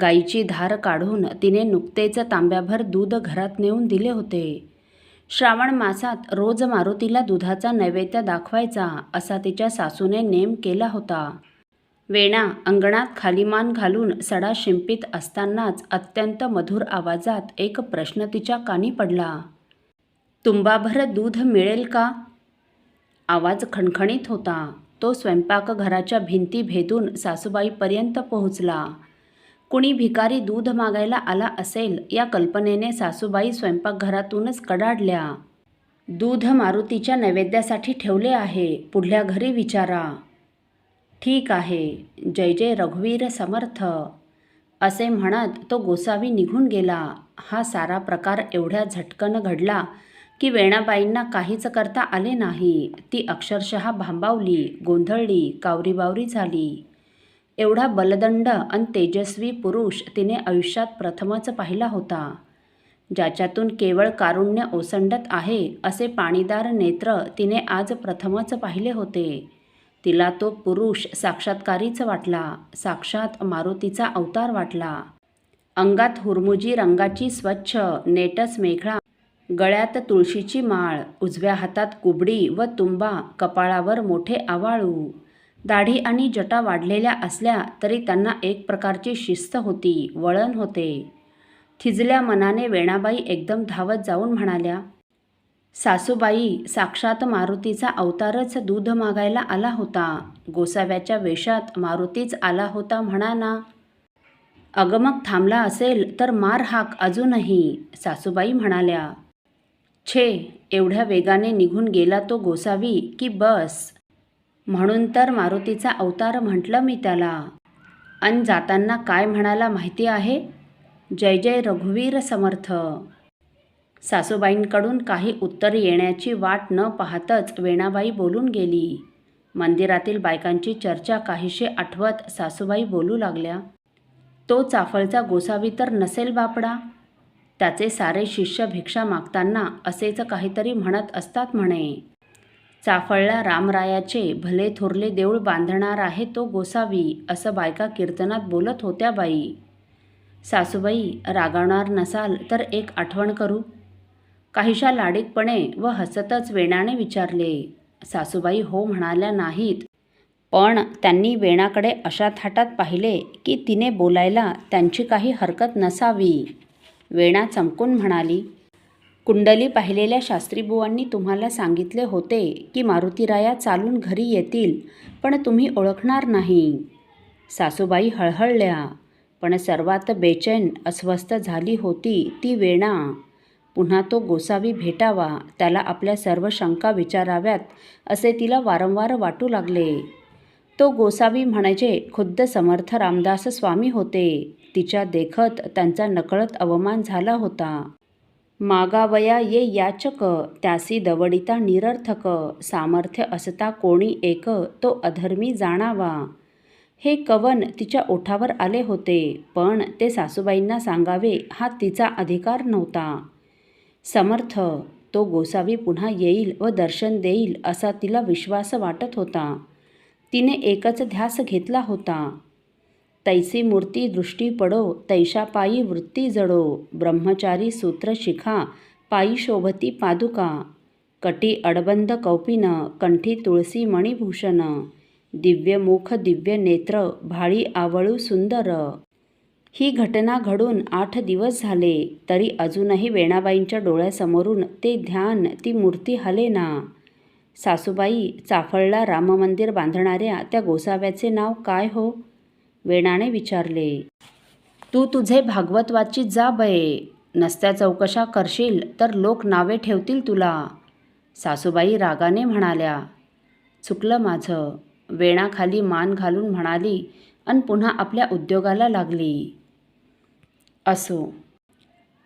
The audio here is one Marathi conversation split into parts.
गाईची धार काढून तिने नुकतेच तांब्याभर दूध घरात नेऊन दिले होते. श्रावण मासात रोज मारुतीला दुधाचा नैवेद्य दाखवायचा असा तिच्या सासूने नेम केला होता. वेणा अंगणात खालीमान घालून सडा शिंपित असतानाच अत्यंत मधुर आवाजात एक प्रश्न तिच्या कानी पडला. तुंबाभर दूध मिळेल का? आवाज खणखणीत होता. तो स्वयंपाकघराच्या भिंती भेदून सासूबाईपर्यंत पोहोचला. कुणी भिकारी दूध मागायला आला असेल या कल्पनेने सासूबाई स्वयंपाकघरातूनच कडाडल्या. दूध मारुतीच्या नैवेद्यासाठी ठेवले आहे पुढल्या घरी विचारा. ठीक आहे जय जय रघुवीर समर्थ. असे म्हणत तो गोसावी निघून गेला. हा सारा प्रकार एवढ्या झटकन घडला की वेणाबाईंना काहीच करता आले नाही. ती अक्षरशः भांबावली गोंधळली कावरीबावरी झाली. एवढा बलदंड आणि तेजस्वी पुरुष तिने आयुष्यात प्रथमच पाहिला होता. ज्याच्यातून केवळ कारुण्य ओसंडत आहे असे पाणीदार नेत्र तिने आज प्रथमच पाहिले होते. तिला तो पुरुष साक्षात्कारीच वाटला साक्षात मारुतीचा अवतार वाटला. अंगात हुरमुजी रंगाची स्वच्छ नेटस मेघळा गळ्यात तुळशीची माळ उजव्या हातात कुबडी व तुंबा कपाळावर मोठे आवाळू दाढी आणि जटा वाढलेल्या असल्या तरी त्यांना एक प्रकारची शिस्त होती वळण होते. थिजल्या मनाने वेणाबाई एकदम धावत जाऊन म्हणाल्या सासूबाई साक्षात मारुतीचा अवतारच दूध मागायला आला होता. गोसाव्याच्या वेशात मारुतीच आला होता म्हणा ना अगमक थांबला असेल तर मार हाक अजूनही. सासूबाई म्हणाल्या छे एवढ्या वेगाने निघून गेला तो गोसावी की बस. म्हणून तर मारुतीचा अवतार म्हटलं मी त्याला. अन जाताना काय म्हणाला माहिती आहे? जय जय रघुवीर समर्थ. सासूबाईंकडून काही उत्तर येण्याची वाट न पाहतच वेणाबाई बोलून गेली. मंदिरातील बायकांची चर्चा काहीशी आठवत सासूबाई बोलू लागल्या. तो चाफळचा गोसावी तर नसेल बापडा. त्याचे सारे शिष्य भिक्षा मागताना असेच काहीतरी म्हणत असतात म्हणे. चाफळला रामरायाचे भले थोरले देऊळ बांधणार आहे तो गोसावी असं बायका कीर्तनात बोलत होत्या बाई. सासूबाई रागावणार नसाल तर एक आठवण करू. काहीशा लाडीकपणे व हसतच वेणाने विचारले. सासूबाई हो म्हणाल्या नाहीत. पण त्यांनी वेणाकडे अशा थाटात पाहिले की तिने बोलायला त्यांची काही हरकत नसावी. वेणा चमकून म्हणाली कुंडली पाहिलेल्या शास्त्रीबुवांनी तुम्हाला सांगितले होते की मारुतीराया चालून घरी येतील पण तुम्ही ओळखणार नाही. सासूबाई हळहळल्या पण सर्वात बेचैन अस्वस्थ झाली होती ती वेणा. पुन्हा तो गोसावी भेटावा त्याला आपल्या सर्व शंका विचाराव्यात असे तिला वारंवार वाटू लागले. तो गोसावी म्हणजे खुद्द समर्थ रामदास स्वामी होते. तिच्या देखत त्यांचा नकळत अवमान झाला होता. मागावया ये याचक त्यासी दवडिता निरर्थक सामर्थ्य असता कोणी एक तो अधर्मी जाणावा. हे कवन तिच्या ओठावर आले होते पण ते सासूबाईंना सांगावे हा तिचा अधिकार नव्हता. समर्थ तो गोसावी पुन्हा येईल व दर्शन देईल असा तिला विश्वास वाटत होता. तिने एकच ध्यास घेतला होता. तैसी मूर्ती दृष्टी पडो तैशा पायी वृत्ती जडो ब्रह्मचारी सूत्र शिखा पायी शोभती पादुका कटी अडबंद कौपिन कंठी तुळसी मणिभूषण दिव्य मुख दिव्य नेत्र भाळी आवळू सुंदर. ही घटना घडून आठ दिवस झाले तरी अजूनही वेणाबाईंच्या डोळ्यासमोरून ते ध्यान ती मूर्ती हलेना सासूबाई चाफळला राममंदिर बांधणाऱ्या त्या गोसाव्याचे नाव काय हो? वेणाने विचारले तू तुझे भागवत वाचित जा बये नसत्या चौकशा करशील तर लोक नावे ठेवतील तुला. सासूबाई रागाने म्हणाल्या चुकलं माझं. वेणाखाली मान घालून म्हणाली आणि पुन्हा आपल्या उद्योगाला लागली. असो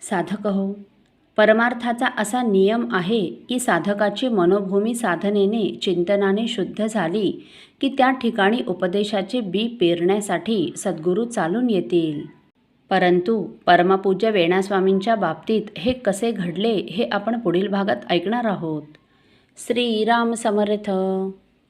साधक हो परमार्थाचा असा नियम आहे की साधकाची मनोभूमी साधनेने चिंतनाने शुद्ध झाली की त्या ठिकाणी उपदेशाचे बी पेरण्यासाठी सद्गुरू चालून येतील. परंतु परमपूज्य वेणास्वामींच्या बाबतीत हे कसे घडले हे आपण पुढील भागात ऐकणार आहोत. श्रीराम समर्थ.